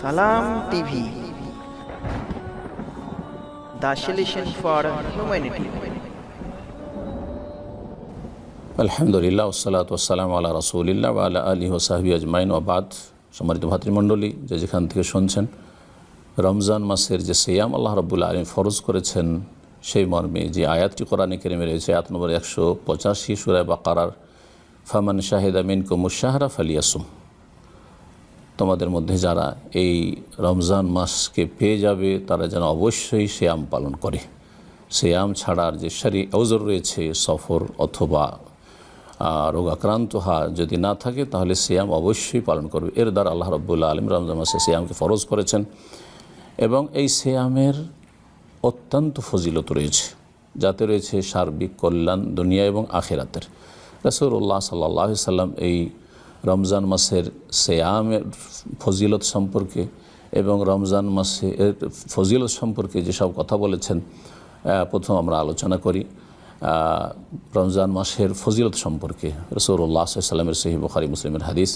সালাম TV. The for humanity আলহামদুলিল্লাহ ওসালাত ওসালাম আল্লাহ রসুলিল্লাহ আল্লাহ আলী ওসাহাবি আজমাইন। ওবাদ সম্মানিত ভাতৃমণ্ডলী, যে যেখান থেকে শুনছেন, রমজান মাসের যে সিয়াম আল্লাহ রব্বুল্লা আলম ফরজ করেছেন, সেই মর্মে যে আয়াতটি কোরআনে কেরেমে রয়েছে, আয়াত নম্বর একশো পঁচাশি সুরায় বাকারার, ফামান শাহেদ আমিন কুমুশাহরা ফালিয়াসুম। তোমাদের মধ্যে যারা এই রমজান মাসকে পেয়ে যাবে, তারা যেন অবশ্যই শ্যাম পালন করে। শ্যাম ছাড়ার যে সারি অজর রয়েছে, সফর অথবা রোগাক্রান্ত হা যদি না থাকে, তাহলে শ্যাম অবশ্যই পালন করবে। এর দ্বারা আল্লাহ রব্বুল্লা আলম রমজান মাসে শ্যামকে ফরজ করেছেন এবং এই শ্যামের অত্যন্ত ফজিলত রয়েছে, যাতে রয়েছে সার্বিক কল্যাণ দুনিয়া এবং আখেরাতের। রসুল্লাহ সাল্লাহ সাল্লাম এই রমজান মাসের সেয়ামের ফজিলত সম্পর্কে এবং রমজান মাসে এর ফজিলত সম্পর্কে যেসব কথা বলেছেন প্রথম আমরা আলোচনা করি রমজান মাসের ফজিলত সম্পর্কে। রসুল্লাহ সাল্লামের সহি বুখারি মুসলিমের হাদিস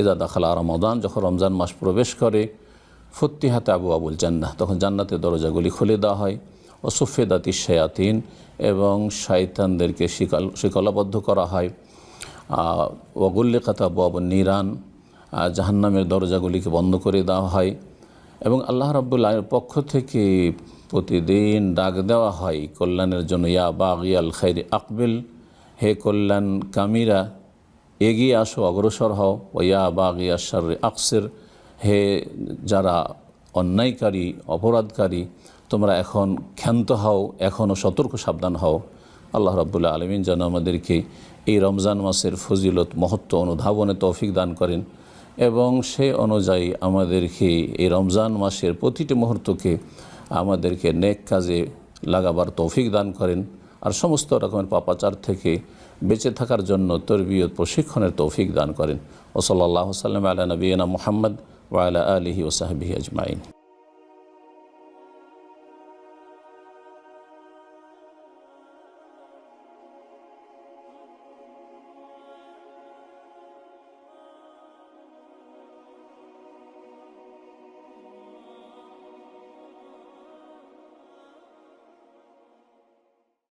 এদা দাখালা রমাদান যখন রমজান মাস প্রবেশ করে, ফত্তিহাতে আবু আবুল জান্নাহ, তখন জান্নাতের দরজাগুলি খুলে দেওয়া হয় ও সুফেদাতি শায়াতিন এবং শায়তানদেরকে শিকাল, শিকলাবদ্ধ করা হয়। ওগুল্লিকাতা বাবু নিরান জাহান্নামের দরজাগুলিকে বন্ধ করে দেওয়া হয় এবং আল্লাহ রাবুল্লাহের পক্ষ থেকে প্রতিদিন ডাক দেওয়া হয়, কল্যাণের জন্য, ইয়া বাগ ইয়াল খাইরি আকবিল, হে কল্যাণ কামিরা, এগিয়ে আসো, অগ্রসর হও ইয়া বাগ ইয়া শার আকসের, হে যারা অন্যায়কারী, অপরাধকারী, তোমরা এখন ক্ষান্ত হও এখনও সতর্ক সাবধান হও। আল্লাহ রাবুল্লাহ আলমিন যেন আমাদেরকে এই রমজান মাসের ফজিলত, মহত্ব অনুধাবনে তৌফিক দান করেন এবং সে অনুযায়ী আমাদেরকে এই রমজান মাসের প্রতিটি মুহূর্তকে আমাদেরকে নেক কাজে লাগাবার তৌফিক দান করেন আর সমস্ত রকমের পাপাচার থেকে বেঁচে থাকার জন্য তরবিয়ত প্রশিক্ষণের তৌফিক দান করেন। ওসলাল্লাহ সাল্লাম আলা নবীনা মোহাম্মদ ওয়ালা আলহি ওসাহাবি আজমাইন।